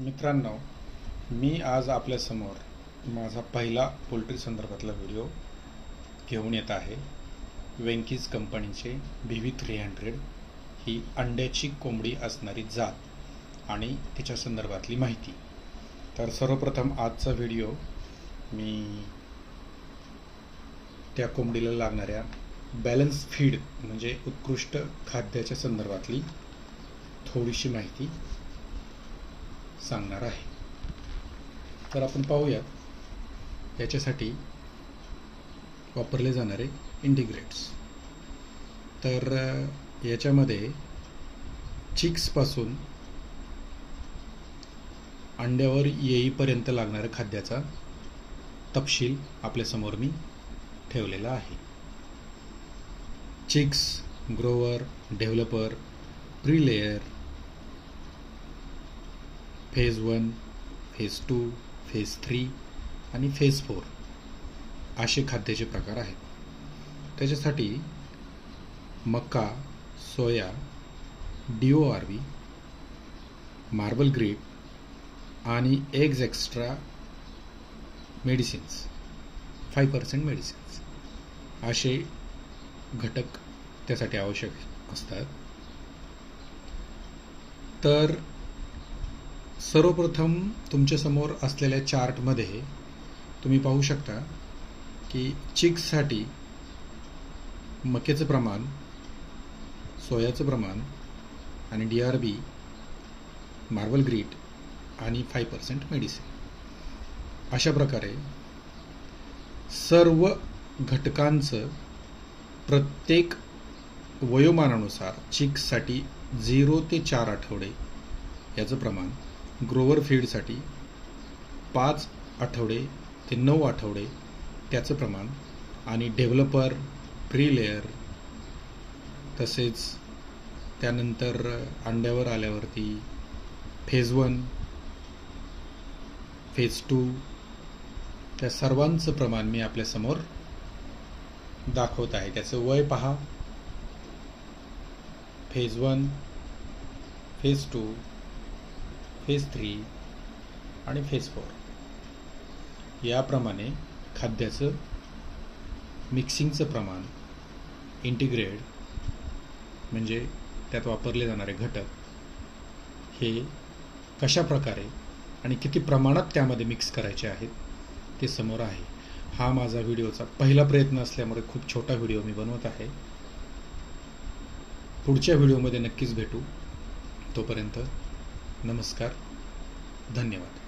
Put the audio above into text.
मित्रांनो मी आज आपल्यासमोर माझा पहिला पोल्ट्री संदर्भातला व्हिडिओ घेऊन येत आहे. वेंकीज कंपनीचे बी व्ही थ्री हंड्रेड ही अंड्याची कोंबडी असणारी जात आणि तिच्या संदर्भातली माहिती. तर सर्वप्रथम आजचा व्हिडिओ मी त्या कोंबडीला लागणाऱ्या बॅलन्स फीड म्हणजे उत्कृष्ट खाद्याच्या संदर्भातली थोडीशी माहिती सांगणार आहे. तर आपण पाहूयात याच्यासाठी वापरले जाणारे इंटिग्रेट्स तर याच्यामध्ये चिक्सपासून अंड्यावर येईपर्यंत लागणाऱ्या खाद्याचा तपशील आपल्यासमोर मी ठेवलेला आहे. Chicks grower developer prelayer phase one phase two phase three आणि फेज फोर असे खाद्याचे प्रकार आहेत. त्याच्यासाठी मका soya D O R V marble grit आणि eggs extra medicines five percent medicines असे घटक त्यासाठी आवश्यक असतात. तर सर्वप्रथम तुमच्यासमोर असलेल्या चार्टमध्ये तुम्ही पाहू शकता की चिक्ससाठी मक्याचं प्रमाण सोयाचं प्रमाण आणि D R B marble grit आणि फाय पर्सेंट मेडिसिन. अशा प्रकारे सर्व घटकांचं प्रत्येक वयोमानानुसार चिक्ससाठी झिरो ते चार आठवडे याचं प्रमाण ग्रोवर फीडसाठी पाच आठवडे ते नऊ आठवडे त्याचं प्रमाण आणि डेव्हलपर प्री लेअर तसेच त्यानंतर अंड्यावर आल्यावरती फेज वन फेज टू त्या सर्वांचं प्रमाण मी आपल्यासमोर दाखवत आहे. त्याचं वय पहा. Phase one phase two phase three आणि फेज फोर. याप्रमाणे खाद्याचं मिक्सिंगचं प्रमाण इंटिग्रेड म्हणजे त्यात वापरले जाणारे घटक हे कशा प्रकारे आणि किती प्रमाणात त्यामध्ये मिक्स करायचे आहेत ते समोर आहे. हा माझा व्हिडिओचा पहिला प्रयत्न असल्यामुळे खूप छोटा व्हिडिओ मी बनवत आहे. पुढच्या व्हिडिओमध्ये नक्कीच भेटू. तोपर्यंत नमस्कार. धन्यवाद.